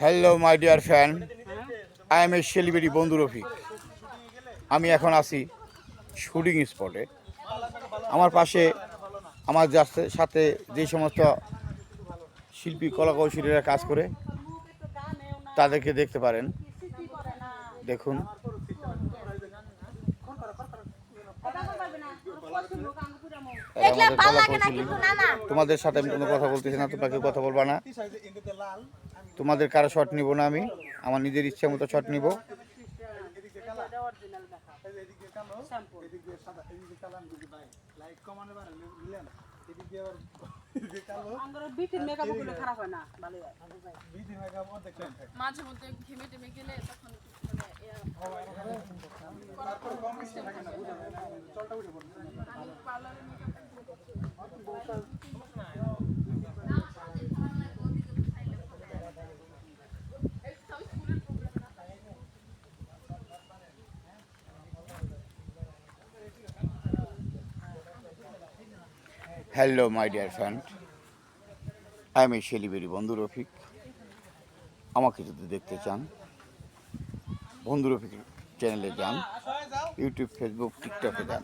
Hello my dear fan I am a celebrity বন্ধু রফিক। আমি এখন আছি শুটিং স্পটে আমার পাশে আমার যাচ্ছে সাথে যে সমস্ত শিল্পী কলাকৌশলীরা কাজ করে তাদেরকে দেখতে পারেন। দেখুন। তোমাদের সাথে আমি কোনো কথা বলতেছি না তোমরা কেউ কথা বলবা না। তোমাদের কারও শট নিব না আমি। আমার নিজের ইচ্ছা মতো শট নিব। মাঝে hello my dear friend I am a celebrity বন্ধু রফিক আমাকে যদি দেখতে চান বন্ধু রফিক চ্যানেলে যান ইউটিউব ফেসবুক টিকটকে যান।